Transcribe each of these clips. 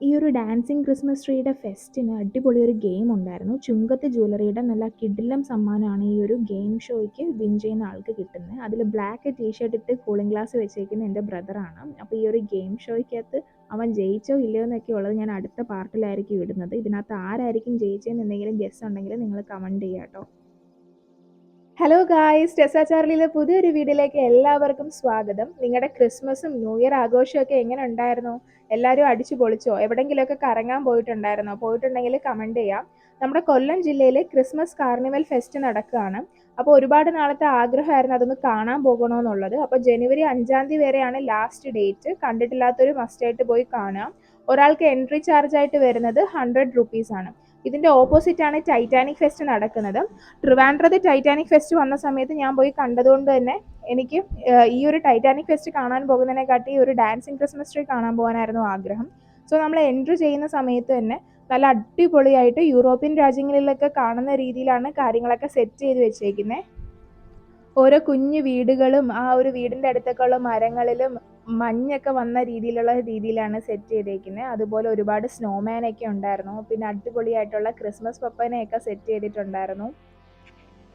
ഈ ഒരു dancing Christmas ട്രീയുടെ ഫെസ്റ്റിന് അടിപൊളി ഒരു ഗെയിം ഉണ്ടായിരുന്നു. ചുങ്കത്ത് ജ്വല്ലറിയുടെ നല്ല കിഡിലം സമ്മാനമാണ് ഈ ഒരു ഗെയിം ഷോയ്ക്ക് വിൻ ചെയ്യുന്ന ആൾക്ക് കിട്ടുന്നത്. അതിൽ ബ്ലാക്ക് ടീഷർട്ട് ഇട്ട് കൂളിംഗ് ഗ്ലാസ് വെച്ചേക്കുന്ന എന്റെ ബ്രദറാണ് അപ്പോൾ ഈ ഒരു ഗെയിം ഷോയ്ക്കകത്ത് അവൻ ജയിച്ചോ ഇല്ലയോ എന്നൊക്കെ ഉള്ളത് ഞാൻ അടുത്ത പാർട്ടിലായിരിക്കും ഇടുന്നത്. ഇതിനകത്ത് ആരായിരിക്കും ജയിച്ചതെന്ന് എന്തെങ്കിലും ഗസ് ഉണ്ടെങ്കിൽ നിങ്ങൾ കമന്റ് ചെയ്യാം കേട്ടോ ഹലോ ഗായ്സ് ടെസ ചാർലിയിലെ പുതിയൊരു വീഡിയോയിലേക്ക് എല്ലാവർക്കും സ്വാഗതം. നിങ്ങളുടെ ക്രിസ്മസും ന്യൂ ഇയർ ആഘോഷമൊക്കെ എങ്ങനെ ഉണ്ടായിരുന്നു? എല്ലാവരും അടിച്ചു പൊളിച്ചോ? എവിടെങ്കിലുമൊക്കെ കറങ്ങാൻ പോയിട്ടുണ്ടായിരുന്നോ? പോയിട്ടുണ്ടെങ്കിൽ കമന്റ് ചെയ്യാം. നമ്മുടെ കൊല്ലം ജില്ലയിൽ ക്രിസ്മസ് കാർണിവൽ ഫെസ്റ്റ് നടക്കുകയാണ്. അപ്പോൾ ഒരുപാട് നാളത്തെ ആഗ്രഹമായിരുന്നു അതൊന്ന് കാണാൻ പോകണമെന്നുള്ളത് അപ്പോൾ ജനുവരി അഞ്ചാം തീയതി വരെയാണ് ലാസ്റ്റ് ഡേറ്റ് കണ്ടിട്ടില്ലാത്തൊരു മസ്റ്റായിട്ട് പോയി കാണാം. ഒരാൾക്ക് എൻട്രി ചാർജ് ആയിട്ട് വരുന്നത് ഹൺഡ്രഡ് റുപ്പീസ് ആണ്. ഇതിന്റെ ഓപ്പോസിറ്റാണ് ടൈറ്റാനിക് ഫെസ്റ്റ് നടക്കുന്നത്. ട്രിവാൻഡ്രത്ത് ടൈറ്റാനിക് ഫെസ്റ്റ് വന്ന സമയത്ത് ഞാൻ പോയി കണ്ടതുകൊണ്ട് തന്നെ എനിക്ക് ഈ ഒരു ടൈറ്റാനിക് ഫെസ്റ്റ് കാണാൻ പോകുന്നതിനെക്കാട്ടി ഒരു ഡാൻസിങ് ക്രിസ്മസ് ട്രീ കാണാൻ പോകാനായിരുന്നു ആഗ്രഹം. സോ നമ്മൾ എൻട്രി ചെയ്യുന്ന സമയത്ത് തന്നെ നല്ല അടിപൊളിയായിട്ട് യൂറോപ്യൻ രാജ്യങ്ങളിലൊക്കെ കാണുന്ന രീതിയിലാണ് കാര്യങ്ങളൊക്കെ സെറ്റ് ചെയ്ത് വെച്ചേക്കുന്നത് ഓരോ കുഞ്ഞു വീടുകളും ആ ഒരു വീടിന്റെ അടുത്തൊക്കെയുള്ള മരങ്ങളിലും മഞ്ഞൊക്കെ വന്ന രീതിയിലുള്ള രീതിയിലാണ് സെറ്റ് ചെയ്തേക്കുന്നത് അതുപോലെ ഒരുപാട് സ്നോമാനൊക്കെ ഉണ്ടായിരുന്നു. പിന്നെ അടിപൊളിയായിട്ടുള്ള ക്രിസ്മസ് പപ്പനെയൊക്കെ സെറ്റ് ചെയ്തിട്ടുണ്ടായിരുന്നു.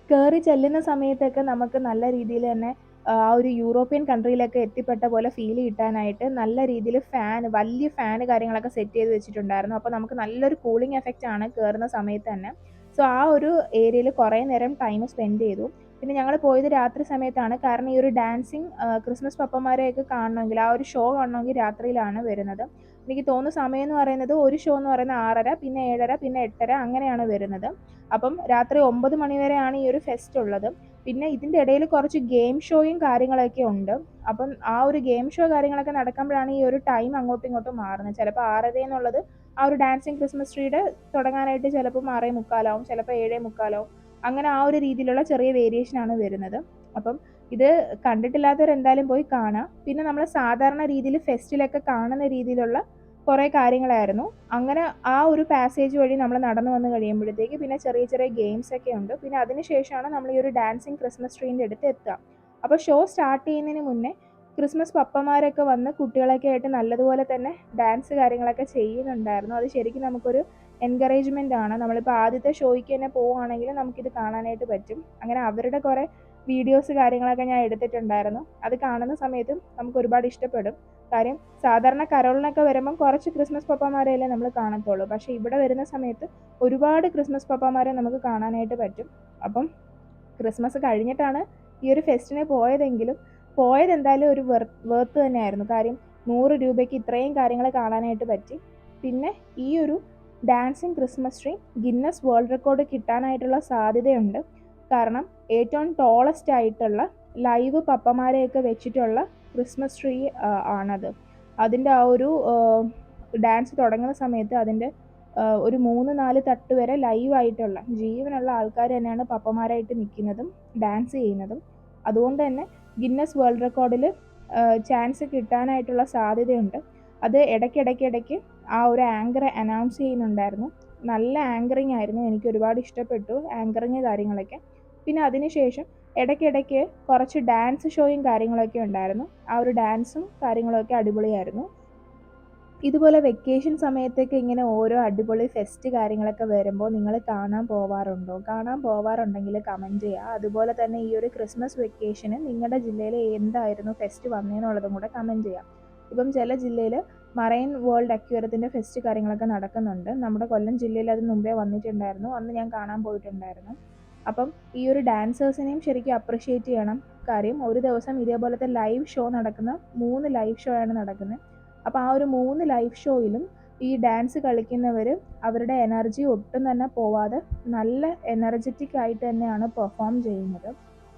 കയറി ചെല്ലുന്ന സമയത്തൊക്കെ നമുക്ക് നല്ല രീതിയിൽ തന്നെ ആ ഒരു യൂറോപ്യൻ കൺട്രിയിലൊക്കെ എത്തിപ്പെട്ട പോലെ ഫീൽ കിട്ടാനായിട്ട് നല്ല രീതിയിൽ ഫാൻ വലിയ ഫാൻ കാര്യങ്ങളൊക്കെ സെറ്റ് ചെയ്ത് വെച്ചിട്ടുണ്ടായിരുന്നു. അപ്പോൾ നമുക്ക് നല്ലൊരു കൂളിംഗ് എഫക്റ്റ് ആണ് കയറുന്ന സമയത്ത് തന്നെ. സോ ആ ഒരു ഏരിയയിൽ കുറേ നേരം ടൈം സ്പെൻഡ് ചെയ്തു. പിന്നെ ഞങ്ങൾ പോയത് രാത്രി സമയത്താണ്. കാരണം ഈ ഒരു ഡാൻസിങ് ക്രിസ്മസ് പപ്പന്മാരെയൊക്കെ കാണണമെങ്കിൽ ആ ഒരു ഷോ കാണണമെങ്കിൽ രാത്രിയിലാണ് വരുന്നത്. എനിക്ക് തോന്നുന്ന സമയം എന്ന് പറയുന്നത് ഒരു ഷോ എന്ന് പറയുന്നത് ആറര പിന്നെ ഏഴര പിന്നെ എട്ടര അങ്ങനെയാണ് വരുന്നത്. അപ്പം രാത്രി ഒമ്പത് മണി വരെയാണ് ഈ ഒരു ഫെസ്റ്റ് ഉള്ളത്. പിന്നെ ഇതിന്റെ ഇടയിൽ കുറച്ച് ഗെയിം ഷോയും കാര്യങ്ങളൊക്കെ ഉണ്ട്. അപ്പം ആ ഒരു ഗെയിം ഷോ കാര്യങ്ങളൊക്കെ നടക്കുമ്പോഴാണ് ഈ ഒരു ടൈം അങ്ങോട്ടും ഇങ്ങോട്ടും മാറുന്നത്. ചിലപ്പോൾ ആറര എന്നുള്ളത് ആ ഒരു ഡാൻസിങ് ക്രിസ്മസ് ട്രീയുടെ തുടങ്ങാനായിട്ട് ചിലപ്പോൾ ആറേ മുക്കാലാവും ചിലപ്പോൾ ഏഴേ മുക്കാലാവും. അങ്ങനെ ആ ഒരു രീതിയിലുള്ള ചെറിയ വേരിയേഷൻ ആണ് വരുന്നത്. അപ്പം ഇത് കണ്ടിട്ടില്ലാത്തവർ എന്തായാലും പോയി കാണാം. പിന്നെ നമ്മൾ സാധാരണ രീതിയിൽ ഫെസ്റ്റിലൊക്കെ കാണുന്ന രീതിയിലുള്ള കുറേ കാര്യങ്ങളായിരുന്നു. അങ്ങനെ ആ ഒരു പാസേജ് വഴി നമ്മൾ നടന്നു വന്ന് കഴിയുമ്പോഴത്തേക്ക് പിന്നെ ചെറിയ ചെറിയ ഗെയിംസ് ഒക്കെ ഉണ്ട്. പിന്നെ അതിനുശേഷമാണ് നമ്മൾ ഈ ഒരു ഡാൻസിങ് ക്രിസ്മസ് ട്രീന്റെ അടുത്ത് എത്തുക. അപ്പോൾ ഷോ സ്റ്റാർട്ട് ചെയ്യുന്നതിന് മുന്നേ ക്രിസ്മസ് പപ്പമാരൊക്കെ വന്ന് കുട്ടികളൊക്കെ ആയിട്ട് നല്ലതുപോലെ തന്നെ ഡാൻസ് കാര്യങ്ങളൊക്കെ ചെയ്യുന്നുണ്ടായിരുന്നു. അത് ശരിക്കും നമുക്കൊരു എൻകറേജ്മെന്റ് ആണ്. നമ്മളിപ്പോൾ ആദ്യത്തെ ഷോയ്ക്ക് തന്നെ പോവുകയാണെങ്കിൽ നമുക്കിത് കാണാനായിട്ട് പറ്റും. അങ്ങനെ അവരുടെ കുറേ വീഡിയോസ് കാര്യങ്ങളൊക്കെ ഞാൻ എടുത്തിട്ടുണ്ടായിരുന്നു. അത് കാണുന്ന സമയത്തും നമുക്ക് ഒരുപാട് ഇഷ്ടപ്പെടും. കാര്യം സാധാരണ കരോളിനൊക്കെ വരുമ്പം കുറച്ച് ക്രിസ്മസ് പപ്പമാരെയല്ലേ നമ്മൾ കാണത്തുള്ളൂ. പക്ഷേ ഇവിടെ വരുന്ന സമയത്ത് ഒരുപാട് ക്രിസ്മസ് പപ്പമാരെ നമുക്ക് കാണാനായിട്ട് പറ്റും. അപ്പം ക്രിസ്മസ് കഴിഞ്ഞിട്ടാണ് ഈ ഒരു ഫെസ്റ്റിന് പോയതെങ്കിലും പോയത് എന്തായാലും ഒരു വെർ വേർത്ത് തന്നെയായിരുന്നു. കാര്യം നൂറ് രൂപയ്ക്ക് ഇത്രയും കാര്യങ്ങൾ കാണാനായിട്ട് പറ്റി. പിന്നെ ഈ ഒരു dancing Christmas tree Guinness world record കിട്ടാനായിട്ടുള്ള സാധ്യതയുണ്ട്. കാരണം ഏറ്റവും ടോളസ്റ്റ് ആയിട്ടുള്ള ലൈവ് പപ്പമാരെയൊക്കെ വെച്ചിട്ടുള്ള ക്രിസ്മസ് ട്രീ ആണത്. അതിന്റെ ആ ഒരു ഡാൻസ് തുടങ്ങുന്ന സമയത്ത് അതിന്റെ ഒരു മൂന്ന് നാല് തട്ട് വരെ ലൈവായിട്ടുള്ള ജീവനുള്ള ആൾക്കാർ തന്നെയാണ് പപ്പമാരായിട്ട് നിൽക്കുന്നതും ഡാൻസ് ചെയ്യുന്നതും. അതുകൊണ്ട് തന്നെ ഗിന്നസ് വേൾഡ് റെക്കോർഡിൽ ചാൻസ് കിട്ടാനായിട്ടുള്ള സാധ്യതയുണ്ട്. അത് ഇടയ്ക്കിടയ്ക്കിടയ്ക്ക് ആ ഒരു ആങ്കർ അനൗൺസ് ചെയ്യുന്നുണ്ടായിരുന്നു. നല്ല ആങ്കറിങ് ആയിരുന്നു. എനിക്ക് ഒരുപാട് ഇഷ്ടപ്പെട്ടു ആങ്കറിങ് കാര്യങ്ങളൊക്കെ. പിന്നെ അതിനുശേഷം ഇടയ്ക്കിടയ്ക്ക് കുറച്ച് ഡാൻസ് ഷോയും കാര്യങ്ങളൊക്കെ ഉണ്ടായിരുന്നു. ആ ഒരു ഡാൻസും കാര്യങ്ങളൊക്കെ അടിപൊളിയായിരുന്നു. ഇതുപോലെ വെക്കേഷൻ സമയത്തൊക്കെ ഇങ്ങനെ ഓരോ അടിപൊളി ഫെസ്റ്റ് കാര്യങ്ങളൊക്കെ വരുമ്പോൾ നിങ്ങൾ കാണാൻ പോവാറുണ്ടോ? കാണാൻ പോവാറുണ്ടെങ്കിൽ കമന്റ് ചെയ്യുക അതുപോലെ തന്നെ ഈ ഒരു ക്രിസ്മസ് വെക്കേഷന് നിങ്ങളുടെ ജില്ലയിൽ എന്തായിരുന്നു ഫെസ്റ്റ് വന്നതെന്നുള്ളതും കൂടെ കമന്റ് ചെയ്യാം. ഇപ്പം ചില ജില്ലയിൽ മറൈൻ വേൾഡ് അക്യൂരത്തിന്റെ ഫെസ്റ്റ് കാര്യങ്ങളൊക്കെ നടക്കുന്നുണ്ട്. നമ്മുടെ കൊല്ലം ജില്ലയിൽ അത് മുമ്പേ വന്നിട്ടുണ്ടായിരുന്നു. അന്ന് ഞാൻ കാണാൻ പോയിട്ടുണ്ടായിരുന്നു. അപ്പം ഈ ഒരു ഡാൻസേഴ്സിനെയും ശരിക്കും അപ്രിഷ്യേറ്റ് ചെയ്യണം. കാര്യം ഒരു ദിവസം ഇതേപോലത്തെ ലൈവ് ഷോ നടക്കുന്ന മൂന്ന് ലൈവ് ഷോ ആണ് നടക്കുന്നത് അപ്പോൾ ആ ഒരു മൂന്ന് ലൈവ് ഷോയിലും ഈ ഡാൻസ് കളിക്കുന്നവർ അവരുടെ എനർജി ഒട്ടും തന്നെ പോവാതെ നല്ല എനർജറ്റിക് ആയിട്ട് തന്നെയാണ് പെർഫോം ചെയ്യുന്നത്.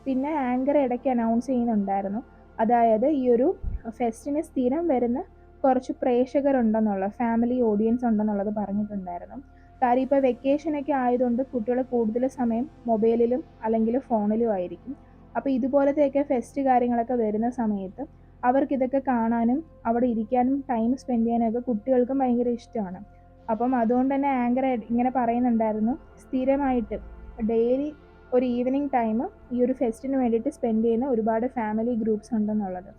പിന്നെ ആങ്കർ ഇടയ്ക്ക് അനൗൺസ് ചെയ്യുന്നുണ്ടായിരുന്നു. അതായത് ഈ ഒരു ഫെസ്റ്റിന് സ്ഥിരം വരുന്ന കുറച്ച് പ്രേക്ഷകരുണ്ടെന്നുള്ള ഫാമിലി ഓഡിയൻസ് ഉണ്ടെന്നുള്ളത് പറഞ്ഞിട്ടുണ്ടായിരുന്നു. കാര്യം ഇപ്പോൾ വെക്കേഷനൊക്കെ ആയതുകൊണ്ട് കുട്ടികൾ കൂടുതൽ സമയം മൊബൈലിലും അല്ലെങ്കിൽ ഫോണിലും ആയിരിക്കും. അപ്പോൾ ഇതുപോലത്തെയൊക്കെ ഫെസ്റ്റ് കാര്യങ്ങളൊക്കെ വരുന്ന സമയത്ത് അവർക്കിതൊക്കെ കാണാനും അവിടെ ഇരിക്കാനും ടൈം സ്പെൻഡ് ചെയ്യാനൊക്കെ കുട്ടികൾക്കും ഭയങ്കര ഇഷ്ടമാണ്. അപ്പം അതുകൊണ്ട് തന്നെ ആങ്കർ ഇങ്ങനെ പറയുന്നുണ്ടായിരുന്നു. സ്ഥിരമായിട്ട് ഡെയിലി ഒരു ഈവനിങ് ടൈം ഈ ഒരു ഫെസ്റ്റിന് വേണ്ടിയിട്ട് സ്പെൻഡ് ചെയ്യുന്ന ഒരുപാട് ഫാമിലി ഗ്രൂപ്പ്സ് ഉണ്ടെന്നുള്ളത്.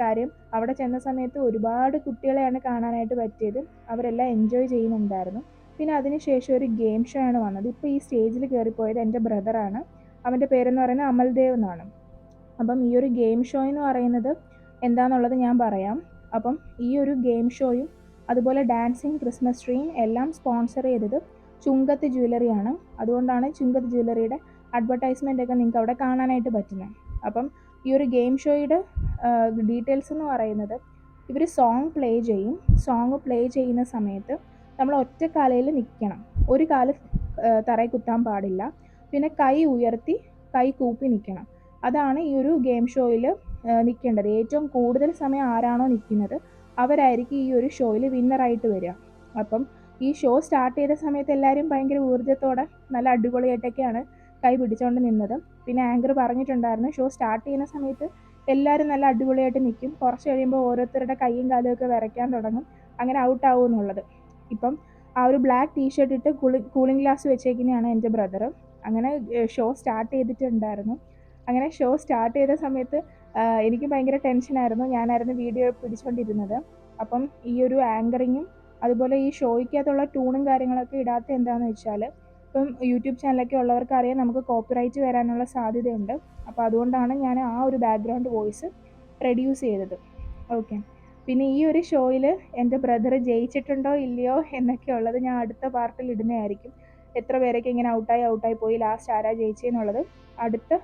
കാര്യം അവിടെ ചെന്ന സമയത്ത് ഒരുപാട് കുട്ടികളെയാണ് കാണാനായിട്ട് പറ്റിയത്. അവരെല്ലാം എൻജോയ് ചെയ്യുന്നുണ്ടായിരുന്നു. പിന്നെ അതിനുശേഷം ഒരു ഗെയിം ഷോ ആണ് വന്നത്. ഇപ്പോൾ ഈ സ്റ്റേജിൽ കയറിപ്പോയത് എന്റെ ബ്രദറാണ് അവന്റെ പേരെന്ന് പറയുന്നത് അമൽദേവ് എന്നാണ്. അപ്പം ഈ ഒരു ഗെയിം ഷോ എന്ന് പറയുന്നത് എന്താണെന്നുള്ളത് ഞാൻ പറയാം. അപ്പം ഈ ഒരു ഗെയിം ഷോയും അതുപോലെ ഡാൻസിങ് ക്രിസ്മസ് ട്രീയും എല്ലാം സ്പോൺസർ ചെയ്തത് ചുങ്കത്ത് ജ്വല്ലറിയാണ് അതുകൊണ്ടാണ് ചുങ്കത്ത് ജ്വല്ലറിയുടെ അഡ്വർടൈസ്മെന്റ് ഒക്കെ നിങ്ങൾക്ക് അവിടെ കാണാനായിട്ട് പറ്റുന്നത്. അപ്പം ഈ ഒരു ഗെയിം ഷോയുടെ ഡീറ്റെയിൽസ് എന്ന് പറയുന്നത് ഇവർ സോങ് പ്ലേ ചെയ്യും. സോങ് പ്ലേ ചെയ്യുന്ന സമയത്ത് നമ്മൾ ഒറ്റ കാലയിൽ നിൽക്കണം. ഒരു കാൽ തറയിൽ കുത്താൻ പാടില്ല. പിന്നെ കൈ ഉയർത്തി കൈ കൂപ്പി നിൽക്കണം. അതാണ് ഈ ഒരു ഗെയിം ഷോയിൽ നിൽക്കേണ്ടത് ഏറ്റവും കൂടുതൽ സമയം ആരാണോ നിൽക്കുന്നത് അവരായിരിക്കും ഈ ഒരു ഷോയിൽ വിന്നറായിട്ട് വരിക. അപ്പം ഈ ഷോ സ്റ്റാർട്ട് ചെയ്ത സമയത്ത് എല്ലാവരും ഭയങ്കര ഊർജത്തോടെ നല്ല അടിപൊളിയായിട്ടൊക്കെയാണ് കൈ പിടിച്ചുകൊണ്ട് നിന്നത്. പിന്നെ ആങ്കർ പറഞ്ഞിട്ടുണ്ടായിരുന്നു ഷോ സ്റ്റാർട്ട് ചെയ്യുന്ന സമയത്ത് എല്ലാവരും നല്ല അടിപൊളിയായിട്ട് നിൽക്കും കുറച്ച് കഴിയുമ്പോൾ ഓരോരുത്തരുടെ കൈയും കാലും ഒക്കെ വിറയ്ക്കാൻ തുടങ്ങും. അങ്ങനെ ഔട്ട് ആവും എന്നുള്ളത്. ഇപ്പം ആ ഒരു ബ്ലാക്ക് ടീഷർട്ട് ഇട്ട് കൂളി കൂളിംഗ് ഗ്ലാസ് വെച്ചേക്കുന്നതാണ് എന്റെ ബ്രദർ അങ്ങനെ ഷോ സ്റ്റാർട്ട് ചെയ്തിട്ടുണ്ടായിരുന്നു. അങ്ങനെ ഷോ സ്റ്റാർട്ട് ചെയ്ത സമയത്ത് എനിക്ക് ഭയങ്കര ടെൻഷനായിരുന്നു ഞാനായിരുന്നു വീഡിയോ പിടിച്ചുകൊണ്ടിരുന്നത് അപ്പം ഈ ഒരു ആങ്കറിങ്ങും അതുപോലെ ഈ ഷോയ്ക്കകത്തുള്ള ട്യൂണും കാര്യങ്ങളൊക്കെ ഇടാത്ത എന്താണെന്ന് വെച്ചാൽ ഇപ്പം യൂട്യൂബ് ചാനലൊക്കെ ഉള്ളവർക്ക് അറിയാം നമുക്ക് കോപ്പിറൈറ്റ് വരാനുള്ള സാധ്യതയുണ്ട്. അപ്പോൾ അതുകൊണ്ടാണ് ഞാൻ ആ ഒരു ബാക്ക്ഗ്രൗണ്ട് വോയിസ് റെഡ്യൂസ് ചെയ്തത്. ഓക്കെ പിന്നെ ഈ ഒരു ഷോയിൽ എന്റെ ബ്രദർ ജയിച്ചിട്ടുണ്ടോ ഇല്ലയോ എന്നൊക്കെ ഉള്ളത് ഞാൻ അടുത്ത പാർട്ടിൽ ഇടുന്നതായിരിക്കും. എത്ര പേരൊക്കെ ഇങ്ങനെ ഔട്ടായി ഔട്ടായി പോയി ലാസ്റ്റ് ആരാ ജയിച്ചെന്നുള്ളത് അടുത്ത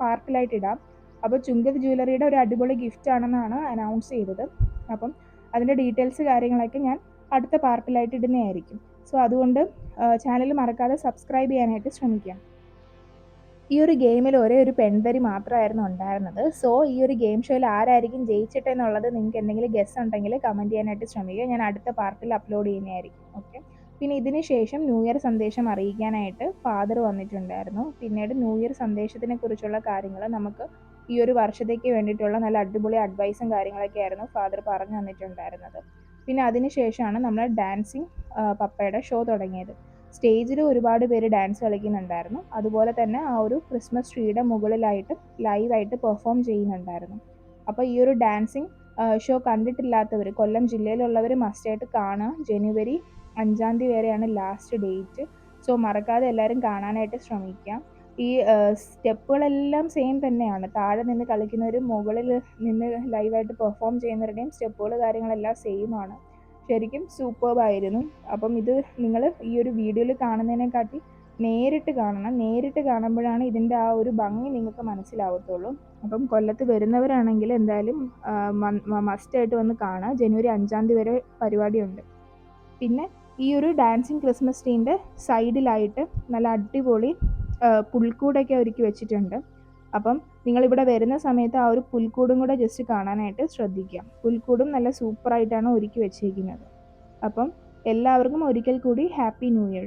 പാർട്ടിലായിട്ട് ഇടാം. അപ്പോൾ ചുങ്കത് ജ്വല്ലറിയുടെ ഒരു അടിപൊളി ഗിഫ്റ്റ് ആണെന്നാണ് അനൗൺസ് ചെയ്തത്. അപ്പം അതിന്റെ ഡീറ്റെയിൽസ് കാര്യങ്ങളൊക്കെ ഞാൻ അടുത്ത പാർട്ടിലായിട്ട് ഇടുന്നതായിരിക്കും. സോ അതുകൊണ്ട് ചാനൽ മറക്കാതെ സബ്സ്ക്രൈബ് ചെയ്യാനായിട്ട് ശ്രമിക്കാം. ഈ ഒരു ഗെയിമിൽ ഒരേ ഒരു പെൺതരി മാത്രമായിരുന്നു ഉണ്ടായിരുന്നത്. സോ ഈ ഒരു ഗെയിം ഷോയിൽ ആരായിരിക്കും ജയിച്ചിട്ടെന്നുള്ളത് നിങ്ങൾക്ക് എന്തെങ്കിലും ഗസ് ഉണ്ടെങ്കിൽ കമന്റ് ചെയ്യാനായിട്ട് ശ്രമിക്കുക. ഞാൻ അടുത്ത പാർട്ടിൽ അപ്ലോഡ് ചെയ്യുന്നതായിരിക്കും. ഓക്കെ പിന്നെ ഇതിന് ശേഷം ന്യൂ ഇയർ സന്ദേശം അറിയിക്കാനായിട്ട് ഫാദർ വന്നിട്ടുണ്ടായിരുന്നു. പിന്നീട് ന്യൂ ഇയർ സന്ദേശത്തിനെ കുറിച്ചുള്ള കാര്യങ്ങൾ നമുക്ക് ഈ ഒരു വർഷത്തേക്ക് വേണ്ടിയിട്ടുള്ള നല്ല അടിപൊളി അഡ്വൈസും കാര്യങ്ങളൊക്കെ ആയിരുന്നു ഫാദർ പറഞ്ഞു തന്നിട്ടുണ്ടായിരുന്നത്. പിന്നെ അതിന് ശേഷമാണ് നമ്മൾ ഡാൻസിങ് പപ്പയുടെ ഷോ തുടങ്ങിയത്. സ്റ്റേജിൽ ഒരുപാട് പേര് ഡാൻസ് കളിക്കുന്നുണ്ടായിരുന്നു. അതുപോലെ തന്നെ ആ ഒരു ക്രിസ്മസ് ട്രീയുടെ മുകളിലായിട്ട് ലൈവായിട്ട് പെർഫോം ചെയ്യുന്നുണ്ടായിരുന്നു. അപ്പോൾ ഈ ഒരു ഡാൻസിങ് ഷോ കണ്ടിട്ടില്ലാത്തവർ കൊല്ലം ജില്ലയിലുള്ളവർ മസ്റ്റായിട്ട് കാണുക. ജനുവരി അഞ്ചാം തീയതി വരെയാണ് ലാസ്റ്റ് ഡേറ്റ് സോ മറക്കാതെ എല്ലാവരും കാണാനായിട്ട് ശ്രമിക്കുക. ഈ സ്റ്റെപ്പുകളെല്ലാം സെയിം തന്നെയാണ്. താഴെ നിന്ന് കളിക്കുന്നവരും മുകളിൽ നിന്ന് ലൈവായിട്ട് പെർഫോം ചെയ്യുന്നവരുടെയും സ്റ്റെപ്പുകൾ കാര്യങ്ങളെല്ലാം സെയിം ആണ്. ശരിക്കും സൂപ്പർബായിരുന്നു അപ്പം ഇത് നിങ്ങൾ ഈ ഒരു വീഡിയോയിൽ കാണുന്നതിനെക്കാട്ടി നേരിട്ട് കാണണം. നേരിട്ട് കാണുമ്പോഴാണ് ഇതിന്റെ ആ ഒരു ഭംഗി നിങ്ങൾക്ക് മനസ്സിലാവത്തുള്ളൂ. അപ്പം കൊല്ലത്ത് വരുന്നവരാണെങ്കിൽ എന്തായാലും മസ്റ്റായിട്ട് വന്ന് കാണുക. ജനുവരി അഞ്ചാം തീയതി വരെ പരിപാടിയുണ്ട്. പിന്നെ ഈ ഒരു ഡാൻസിങ് ക്രിസ്മസ് ട്രീന്റെ സൈഡിലായിട്ട് നല്ല അടിപൊളി പുൽക്കൂടൊക്കെ ഒരുക്കി വെച്ചിട്ടുണ്ട്. അപ്പം നിങ്ങളിവിടെ വരുന്ന സമയത്ത് ആ ഒരു പുൽക്കൂടും കൂടെ ജസ്റ്റ് കാണാനായിട്ട് ശ്രദ്ധിക്കുക. പുൽക്കൂടും നല്ല സൂപ്പറായിട്ടാണ് ഒരുക്കി വെച്ചിരിക്കുന്നത്. അപ്പം എല്ലാവർക്കും ഒരിക്കൽ കൂടി ഹാപ്പി ന്യൂ ഇയർ